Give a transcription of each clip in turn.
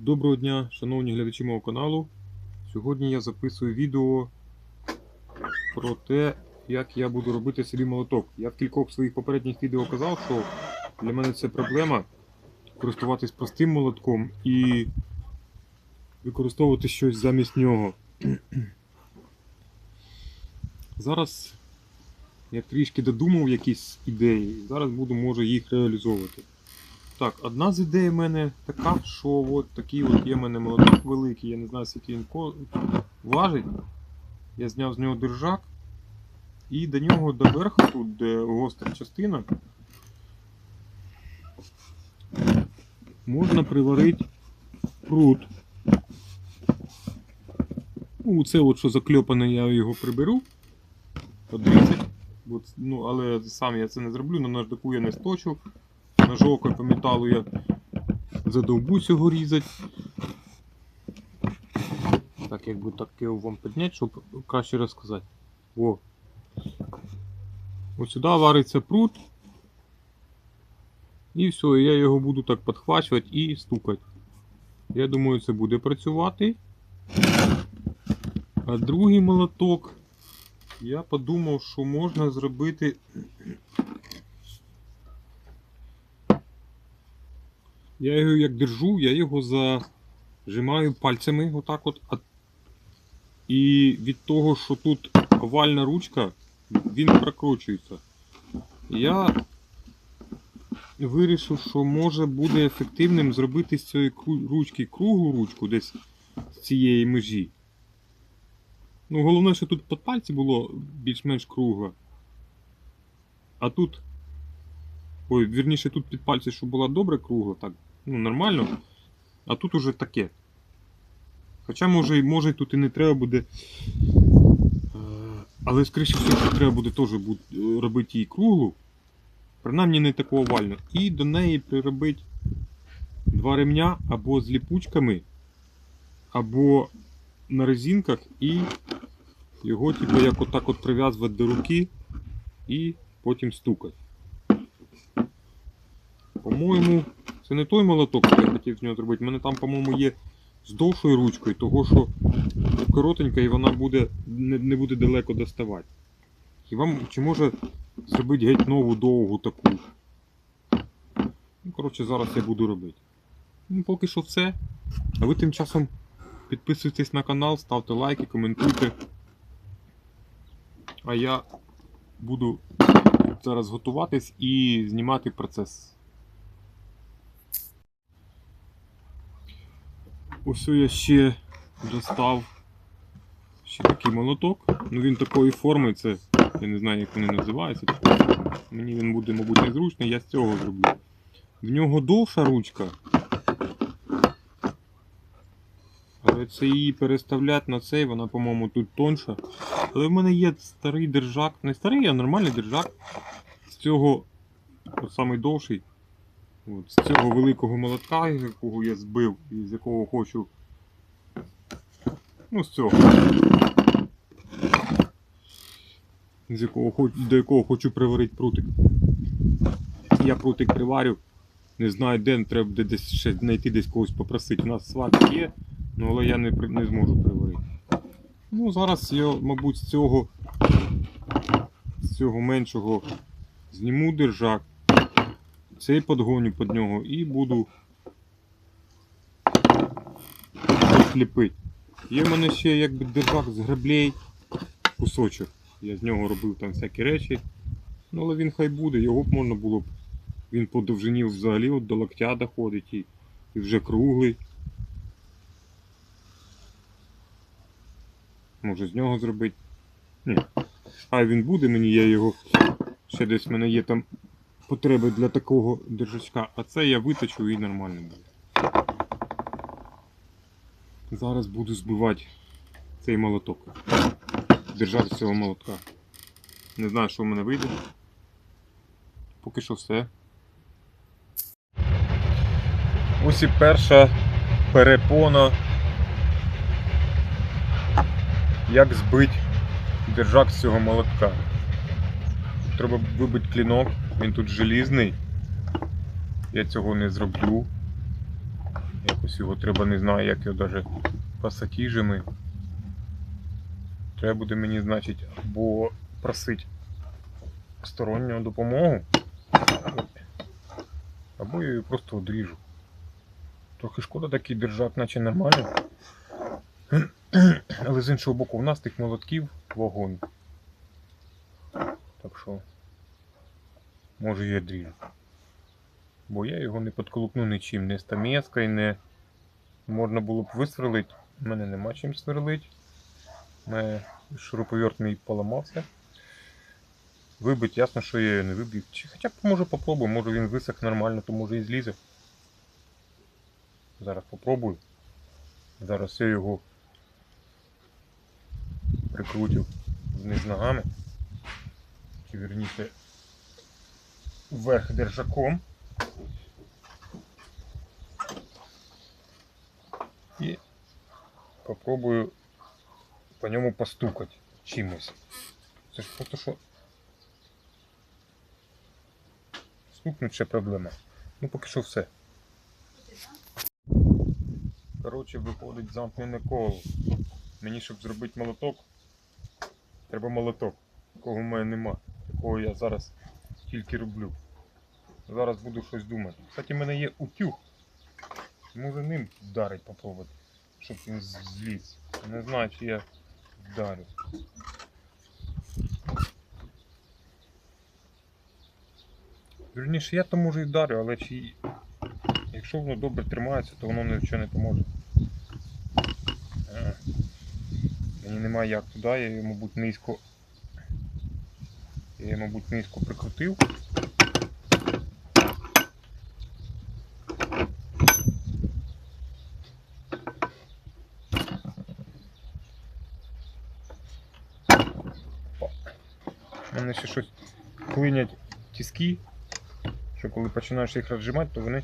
Доброго дня, шановні глядачі мого каналу. Сьогодні я записую відео про те, як я буду робити собі молоток. Я в кількох своїх попередніх відео казав, що для мене це проблема користуватись простим молотком і використовувати щось замість нього. Зараз я трішки додумав якісь ідеї. Зараз буду може їх реалізовувати. Так, одна з ідей в мене така, що от такий от є в мене молоток великий, я не знаю, скільки він важить. Я зняв з нього держак. І до нього до верху, тут, де гостра частина, можна приварити прут. Ну, це от що закльопане, я його приберу. Подрізать. От, ну, але сам я це не зроблю, на наждаку я не сточу. Ножовкою по металу я задовбусь його різати. Так, як би таке вам підняти, щоб краще розказати. О. Ось сюди вариться прут. І все, я його буду так підхвачувати і стукати. Я думаю, це буде працювати. А другий молоток. Я подумав, що можна зробити Я його як держу, я його зажимаю пальцями отак от. І від того, що тут овальна ручка, він прокручується. Я вирішив, що може буде ефективним зробити з цієї ручки круглу ручку десь з цієї межі. Ну, головне, що тут під пальці було більш-менш кругло. А тут. Ой, вірніше, тут під пальці, щоб була добре кругла, так, ну, нормально. А тут уже таке. Хоча, може, може тут і не треба буде. Е, Але, скоріше всього, треба буде теж робити її круглу. Принаймні не таку овальну. І до неї приробити два ремня або з ліпучками, або на резинках, і його, типу, як отак от прив'язувати до руки і потім стукати. По-моєму, це не той молоток, що я хотів з нього зробити. У мене там, по-моєму, є з довшою ручкою, того що коротенька і вона буде, не, не буде далеко доставати. І вам чи може зробити геть нову довгу таку. Ну, коротше, зараз я буду робити. Ну, поки що все. А ви тим часом підписуйтесь на канал, ставте лайки, коментуйте. А я буду зараз готуватись і знімати процес. Ось я ще достав ще такий молоток. Ну він такої форми, це я не знаю, як вони називаються. Мені він буде, мабуть, незручний, я з цього зроблю. В нього довша ручка. Але це її переставляти на цей, вона, по-моєму, тут тонша. Але в мене є старий держак. Не старий, а нормальний держак. З цього самий довший. От, з цього великого молотка, якого я збив і з якого хочу. Ну, з цього. З якого до якого хочу приварити прутик. Я прутик приварю. Не знаю, де треба буде десь ще знайти десь когось попросити. У нас сват є, ну, але я не, не зможу приварити. Ну, зараз я, мабуть, з цього, з цього меншого зніму держак. Цей подгоню під нього і буду ліпити. Є в мене ще якби держак з граблей, кусочок. Я з нього робив там всякі речі. Ну, але він хай буде, його б можна було б. Він по довжині взагалі от до локтя доходить і, і вже круглий. Може з нього зробити. Ні. Хай він буде мені, я його. Ще десь в мене є там потреби для такого держачка, а це я виточу і нормально буде. Зараз буду збивати цей молоток. Держати цього молотка. Не знаю, що в мене вийде. Поки що все. Ось і перша перепона. Як збити держак з цього молотка. Треба вибити клінок, він тут желізний. Я цього не зроблю. Якось його треба, не знаю, як його даже пасатіжами. Треба буде мені, значить, або просити сторонню допомогу, або я її просто одріжу. Трохи шкода такий держак, наче нормально. Але з іншого боку, в нас тих молотків вогонь. Так що, може я дріжу. Бо я його не підколупну нічим, не стамеской, не можна було б висверлити. У мене нема чим сверлити. Шуруповерт мій поламався. Вибить, ясно, що я його не вибив. Чи хоча б може попробую, може він висох нормально, то може і злізе. Зараз попробую. Зараз я його прикрутив вниз ногами. Чи верніше вверх держаком. І попробую по ньому постукати чимось. Це ж просто що. Стукнуть ще проблема. Ну поки що все. Коротше, виходить замкнене коло. Мені, щоб зробити молоток, треба молоток, якого в мене нема. Якого я зараз тільки роблю. Зараз буду щось думати. Кстати, в мене є утюг. Може ним вдарить попробувати, щоб він зліз. Не знаю, чи я вдарю. Вірніше, я то може і вдарю, але чи... якщо воно добре тримається, то воно нічого не поможе. Е, Мені немає як туди, я мабуть, низько. Я мабуть, низько прикрутив. У мене ще щось клинять тиски, що коли починаєш їх розжимати, то вони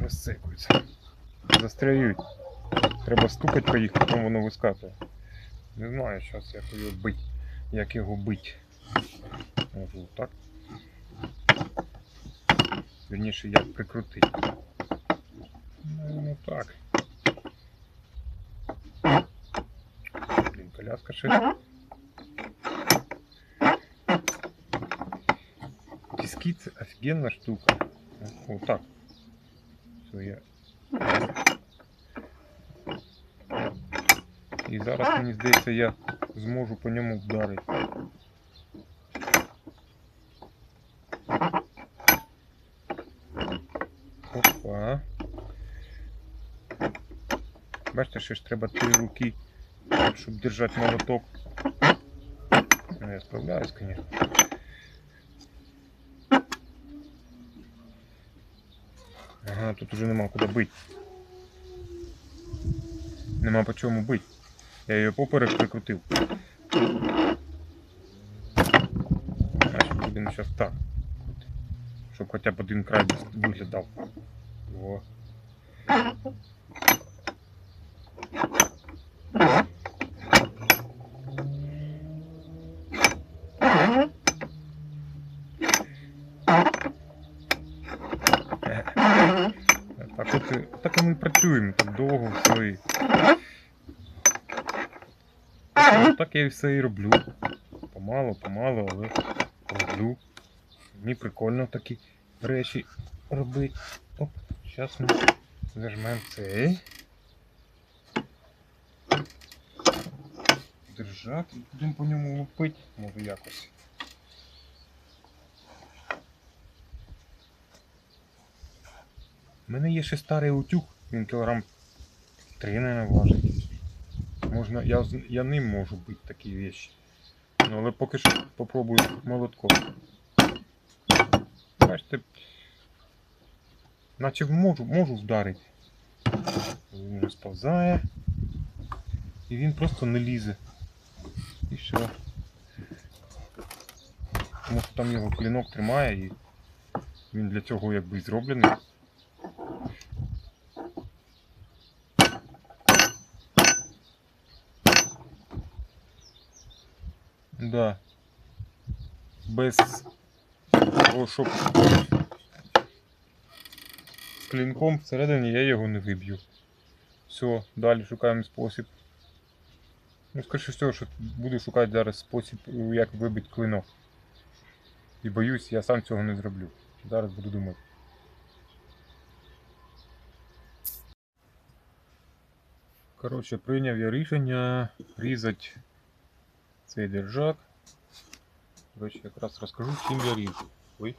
розсикуються. Застряють. Треба стукати по їх, потім воно вискакує. Не знаю зараз як його бить. Як його бить. Можу так. Вірніше як прикрутити. Ну, ну так. Блін, коляска ще. Тиски це офігенна штука. Вот так. Все, я. І зараз мені здається, я зможу по ньому вдарити. Опа. Бачите, що ж треба три руки, щоб держати молоток. Ну, я справляюсь, конечно. Ага, тут уже нема куди бити. Нема по чому бити. Я її поперек прикрутив. Будемо зараз так. Щоб хоча б один край виглядав. Во. Так от і- так і ми працюємо так довго все і. Так, я все і роблю. Помало, помало, але роблю. Мені прикольно такі речі робити. Оп, зараз ми зажмемо цей. Держак і будемо по ньому лупити, може якось. У мене є ще старий утюг, він кілограм 3, наверное, важить. Можна, я, я ним можу бити такі вещи. Ну, але поки що попробую молотком. Бачите, наче можу, можу вдарити. Він розповзає. І він просто не лізе. І все. Тому що там його клінок тримає і він для цього якби зроблений. Без того, щоб клінком всередині я його не виб'ю. Все, далі шукаємо спосіб. Ну, скоріше всього, що буду шукати зараз спосіб, як вибити клинок. І боюсь, я сам цього не зроблю. Зараз буду думати. Коротше, прийняв я рішення різати цей держак. Речі, якраз розкажу, чим я ріжу. Ой.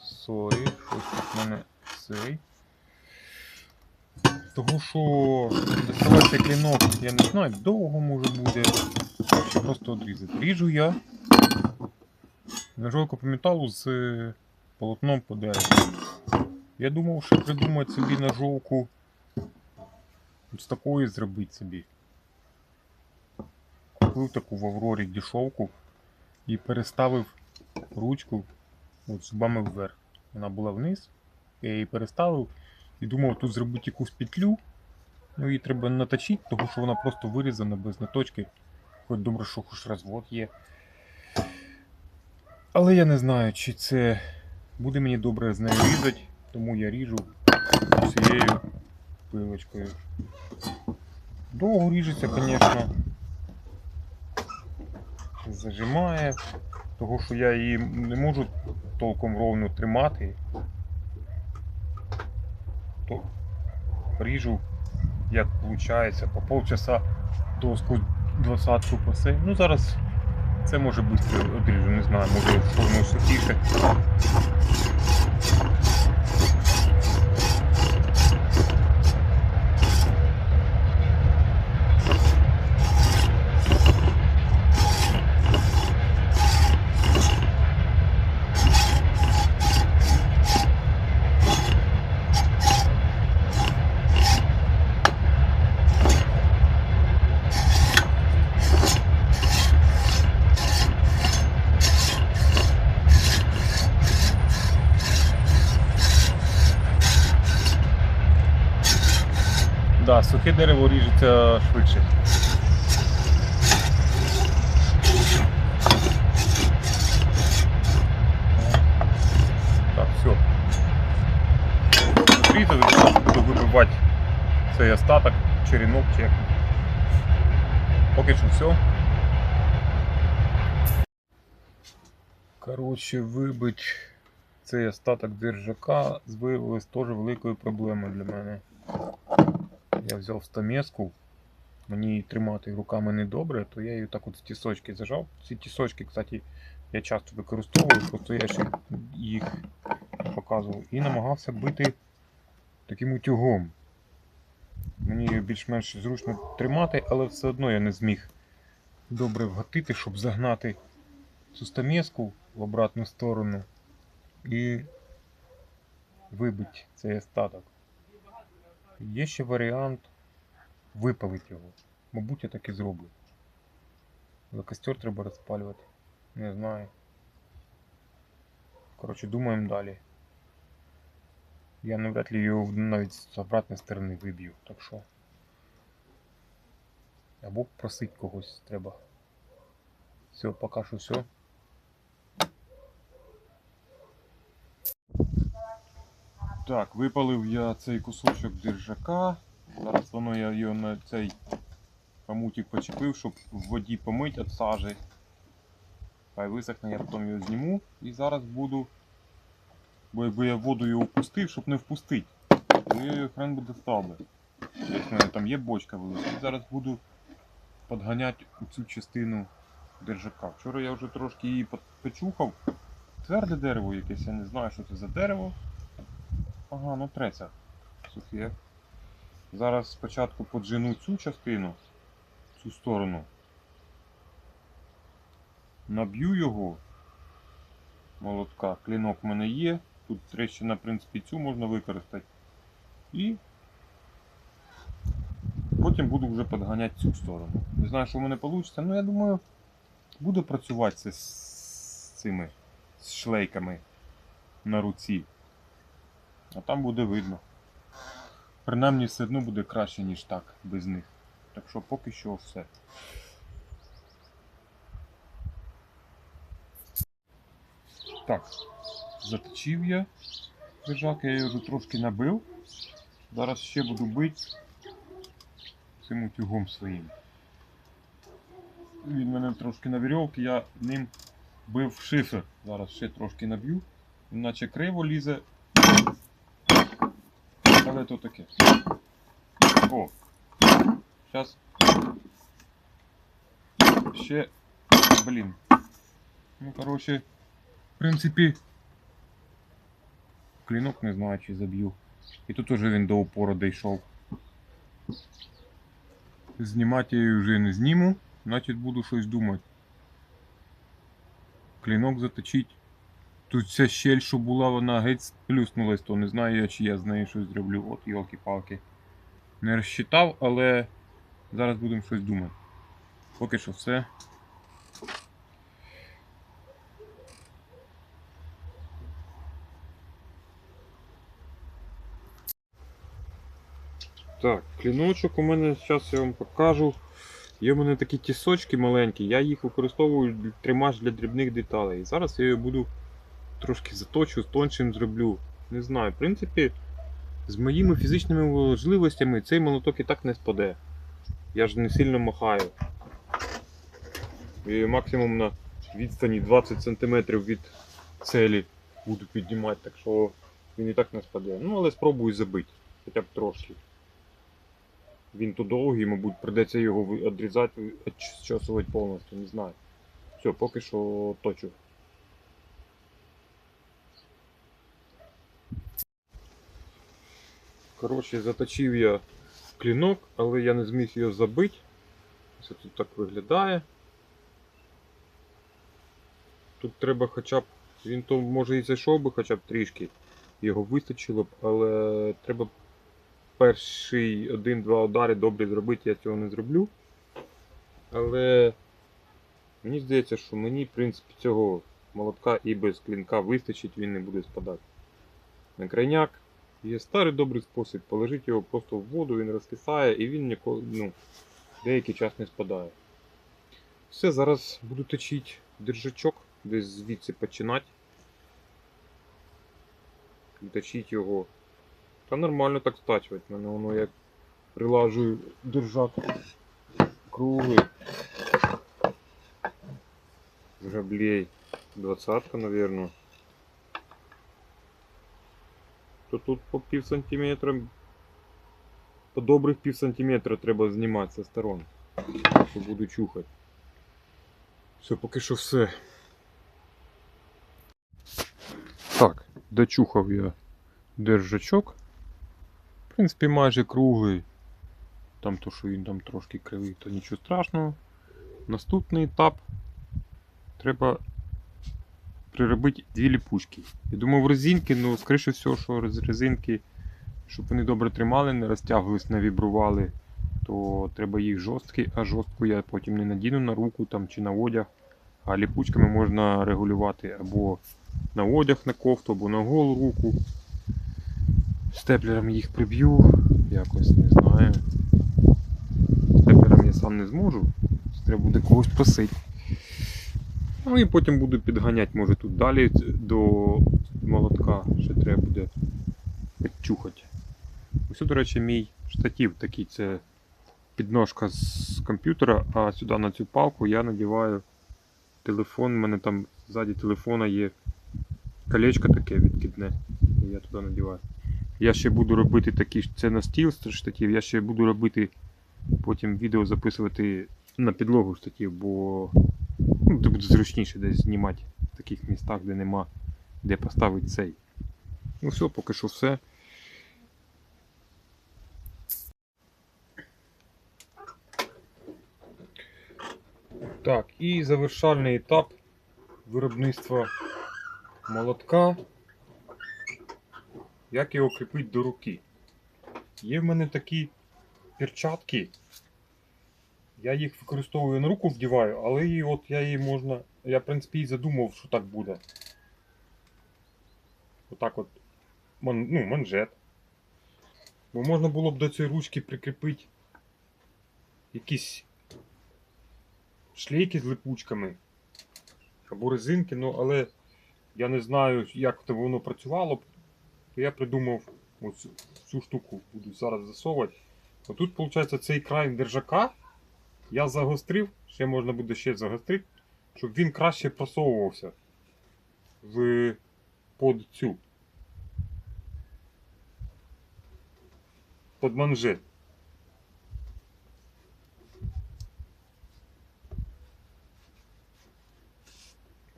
Сорі, щось тут в мене цей. Того що доставати цей клинок, я не знаю, довго може буде. Просто одрізати. Ріжу я ножовку по металу з полотном по дереву. Я думав, що придумати собі ножовку з такої зробити собі. Купив таку в Аврорі дешевку і переставив ручку от зубами вверх. Вона була вниз. Я її переставив і думав тут зробити якусь петлю. Ну її треба наточити, тому що вона просто вирізана без наточки. Хоч добре, що хоч розвод є. Але я не знаю, чи це буде мені добре з нею різати, тому я ріжу цією пилочкою. Довго ріжеться, звісно. Зажимає, того що я її не можу толком ровно тримати. То ріжу, як виходить, по полчаса доску двадцятку пасе. Ну зараз це може бути одріжу, не знаю, може в воно сухіше. Сухе дерево ріжеться швидше. Так, все. Різали, зараз буду вибивати цей остаток, черенок чи. Поки що все. Коротше, вибить цей остаток держака виявилось теж великою проблемою для мене. Я взяв стамеску, мені її тримати руками недобре, то я її так от з тісочки зажав. Ці тісочки, кстати, я часто використовую, просто я ще їх показував. І намагався бити таким утюгом. Мені її більш-менш зручно тримати, але все одно я не зміг добре вгатити, щоб загнати цю стамеску в обратну сторону і вибити цей остаток. Є ще варіант випалити його. Мабуть, я так і зроблю. Але костер треба розпалювати. Не знаю. Коротше, думаємо далі. Я навряд ли його навіть з обратної сторони виб'ю, так що. Або просить когось треба. Все, поки що все. Так, випалив я цей кусочок держака. Зараз воно я його на цей хомутик почепив, щоб в воді помить від сажі. Хай висохне, я потім його зніму і зараз буду. Бо якби я воду його впустив, щоб не впустити, я хрен би достав би. В мене там є бочка велика. І зараз буду підганяти цю частину держака. Вчора я вже трошки її почухав. Тверде дерево якесь, я не знаю, що це за дерево. Ага, ну треться. Сухе. Зараз спочатку поджену цю частину, цю сторону. Наб'ю його. Молотка. Клінок в мене є. Тут трещина, в принципі, цю можна використати. І потім буду вже підганяти цю сторону. Не знаю, що в мене вийде, але я думаю, буду працювати з цими шлейками на руці. А там буде видно. Принаймні все одно буде краще, ніж так, без них. Так що поки що все. Так, заточив я. держак, я його трошки набив. Зараз ще буду бити цим утюгом своїм. Він мене трошки на вірьовці, я ним бив шифер. Зараз ще трошки наб'ю. Наче криво лізе. Але то таке. О! Зараз. Ще. Блін. Ну, коротше, в принципі. Клінок не знаю, чи заб'ю. І тут уже він до упору дійшов. Знімати я її вже не зніму, значить буду щось думати. Клінок заточить. Тут ця щель, що була, вона геть плюснулась, то не знаю я, чи я з нею щось зроблю. От йолки-палки. Не розчитав, але зараз будемо щось думати. Поки що все. Так, кліночок у мене, зараз я вам покажу. Є в мене такі тісочки маленькі, я їх використовую тримач для дрібних деталей. Зараз я його буду трошки заточу, тоншим зроблю. Не знаю, в принципі, з моїми фізичними можливостями цей молоток і так не спаде. Я ж не сильно махаю. І максимум на відстані 20 см від целі буду піднімати, так що він і так не спаде. Ну, але спробую забити, хоча б трошки. Він то довгий, мабуть, придеться його відрізати, відчосувати повністю, не знаю. Все, поки що точу. Коротше, заточив я клінок, але я не зміг його забити. Це тут так виглядає. Тут треба хоча б. Він то може і зайшов би хоча б трішки. Його вистачило б, але треба перший один-два удари добре зробити, я цього не зроблю. Але мені здається, що мені, в принципі, цього молотка і без клінка вистачить, він не буде спадати. На крайняк є старий добрий спосіб, положити його просто в воду, він розкисає і він ніколи, ну, деякий час не спадає. Все, зараз буду точити держачок, десь звідси починати. І точити його. Та нормально так стачувати. Мене воно як прилажую держак круглий. Граблей. Двадцатка, наверное. То тут по пів сантиметра. По добрих пів сантиметра треба знімати зі сторон. Що буду чухати. Все, поки що все. Так, дочухав я держачок. В принципі, майже круглий. Там то, що він там трошки кривий, то нічого страшного. Наступний етап треба приробити дві ліпучки. Я думав резинки, ну скоріше всього, що резинки, щоб вони добре тримали, не розтягувались, не вібрували, то треба їх жорсткі, а жорстку я потім не надіну на руку там, чи на одяг. А ліпучками можна регулювати або на одяг, на кофту, або на голу руку. Степлером їх приб'ю, якось не знаю. Степлером я сам не зможу. Треба буде когось просити. Ну і потім буду підганяти, може тут далі до молотка ще треба буде підчухати. Ось, до речі, мій штатив такий, це підножка з комп'ютера, а сюди на цю палку я надіваю телефон. У мене там ззаді телефона є колечко таке відкидне. І я туди надіваю. Я ще буду робити такі це на стіл штатив, я ще буду робити потім відео записувати на підлогу штатив, бо ну, буде зручніше десь знімати в таких містах, де нема де поставити цей. Ну все, поки що все. Так, і завершальний етап виробництва молотка. Як його кріпити до руки? Є в мене такі перчатки. Я їх використовую на руку вдіваю, але і от я її можна. Я, в принципі, і задумав, що так буде. Отак от. Ну, манжет. Бо можна було б до цієї ручки прикріпити якісь шлейки з липучками. Або резинки, ну але я не знаю, як то воно працювало б. то я придумав ось цю штуку буду зараз засовувати. Отут, виходить, цей край держака я загострив, ще можна буде ще загострити, щоб він краще просовувався в под цю. Под манжет.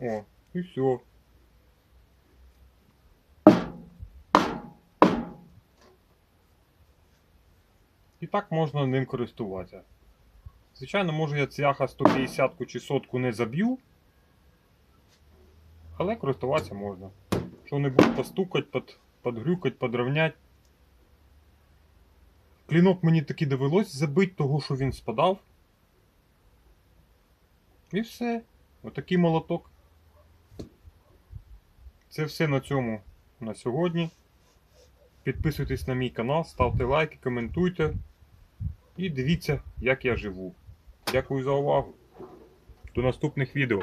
О, і все. І так можна ним користуватися. Звичайно, може я цвяха 150 чи сотку не заб'ю, але користуватися можна. Що-небудь постукати, под, подгрюкати, подровнять. Клінок мені таки довелось забити, того, що він спадав. І все. Отакий молоток. Це все на цьому на сьогодні. Підписуйтесь на мій канал, ставте лайки, коментуйте. І дивіться, як я живу. Дякую за увагу. До наступних відео.